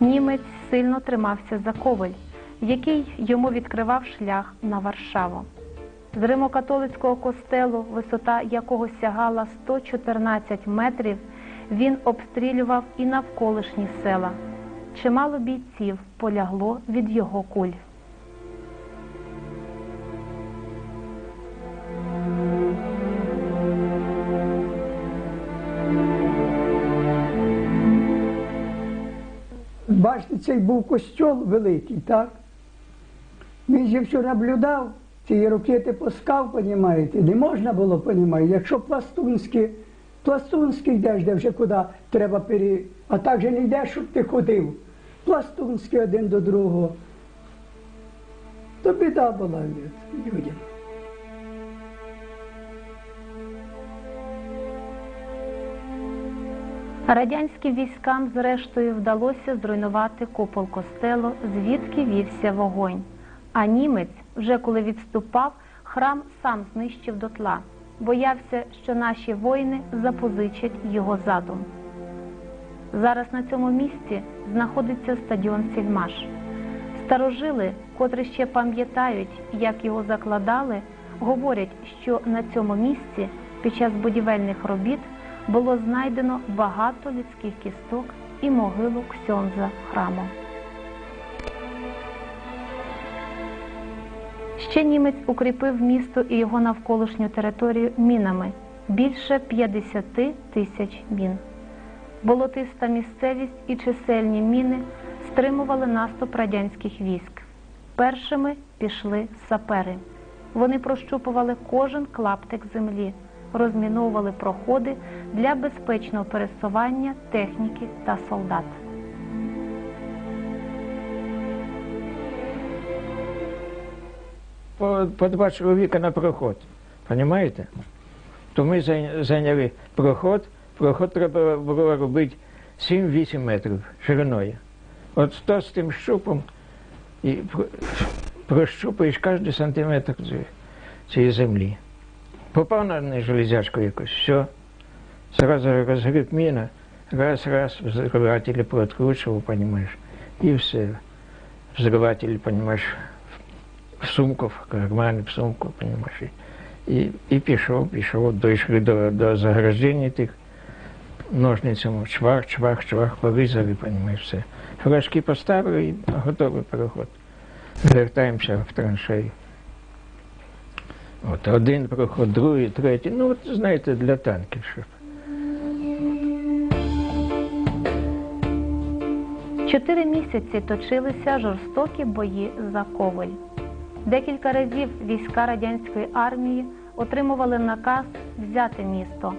Німець сильно тримався за коваль, який йому відкривав шлях на Варшаву. З римокатолицького костелу, висота якого сягала 114 метрів, він обстрілював і навколишні села. Чимало бійців полягло від його куль. Бачите, цей був костьол великий, так? Він же все наблюдав, ці ракети пускав, понімаєте, не можна було, понімаєте, якщо пластунські, пластунський йдеш, де вже куди треба пере... А так же не йдеш, щоб ти ходив. Пластунський один до другого. То біда була людям. Радянським військам зрештою вдалося зруйнувати купол костелу, звідки вівся вогонь. А німець, вже коли відступав, храм сам знищив дотла. Боявся, що наші воїни запозичать його задум. Зараз на цьому місці знаходиться стадіон Сільмаш. Старожили, котрі ще пам'ятають, як його закладали, говорять, що на цьому місці під час будівельних робіт було знайдено багато людських кісток і могилу ксьонза храму. Ще німець укріпив місто і його навколишню територію мінами більше 50 тисяч мін. Болотиста місцевість і чисельні міни стримували наступ радянських військ. Першими пішли сапери. Вони прощупували кожен клаптик землі, розміновували проходи для безпечного пересування техніки та солдат. по, по два чоловіка на проход. Понимаєте? То ми зайняли проход. Проход треба було робити 7-8 метрів шириною. От то з тим щупом і про- прощупаєш кожен сантиметр цієї землі. Попав на железячку якось, все. Сразу розгріб міна, раз, раз, взрыватели пооткручивал, понимаешь, и все. Взрыватели, понимаешь, в сумку, в карман, в сумку, понимаешь. І, і, і пішов, пішов, дійшли до, до заграждення тих ножницями, чвах, чвах, чвах, порізали, понимаешь, все. Флажки поставили і готовий переход. Вертаємося в траншею. От один проход, другий, третій. Ну, от знаєте, для танків, щоб. Чотири місяці точилися жорстокі бої за Ковель. Декілька разів війська радянської армії отримували наказ взяти місто.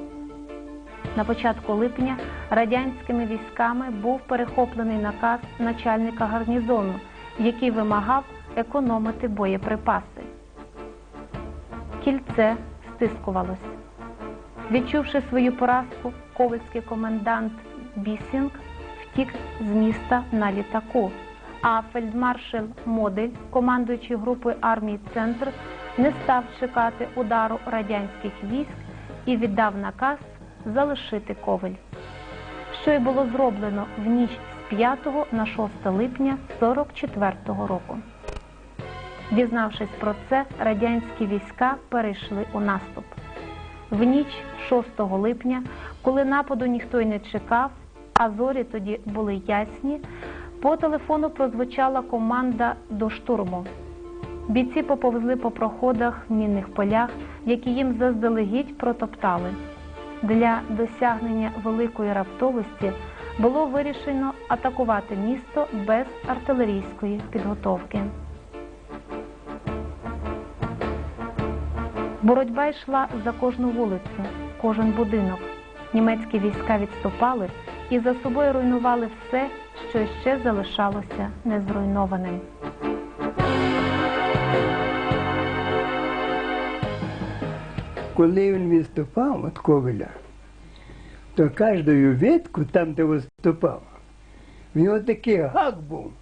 На початку липня радянськими військами був перехоплений наказ начальника гарнізону, який вимагав економити боєприпаси. Кільце стискувалось. Відчувши свою поразку, ковальський комендант Бісінг втік з міста на літаку. А фельдмаршал Модель, командуючий групою армії Центр, не став чекати удару радянських військ і віддав наказ залишити Ковель. Що й було зроблено в ніч з 5 на 6 липня 44-го року. Дізнавшись про це, радянські війська перейшли у наступ. В ніч 6 липня, коли нападу ніхто й не чекав, а зорі тоді були ясні, по телефону прозвучала команда до штурму. Бійці поповзли по проходах, мінних полях, які їм заздалегідь протоптали. Для досягнення великої раптовості було вирішено атакувати місто без артилерійської підготовки. Боротьба йшла за кожну вулицю, кожен будинок. Німецькі війська відступали і за собою руйнували все, що ще залишалося незруйнованим. Коли він виступав від Ковеля, то кожну ветку, там, де виступав, в нього такий гак був.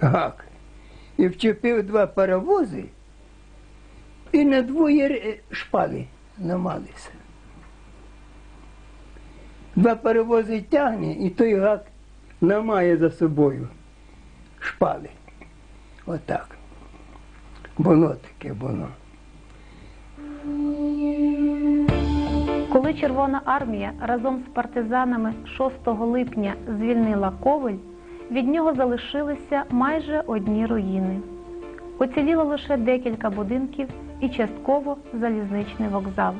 Гак. І вчепив два паровози і на двоє ре- шпали намалися. два паровози тягне, і той гак намає за собою шпали. Отак. Воно таке воно. Коли Червона армія разом з партизанами 6 липня звільнила Ковель, від нього залишилися майже одні руїни. Оціліло лише декілька будинків і частково залізничний вокзал.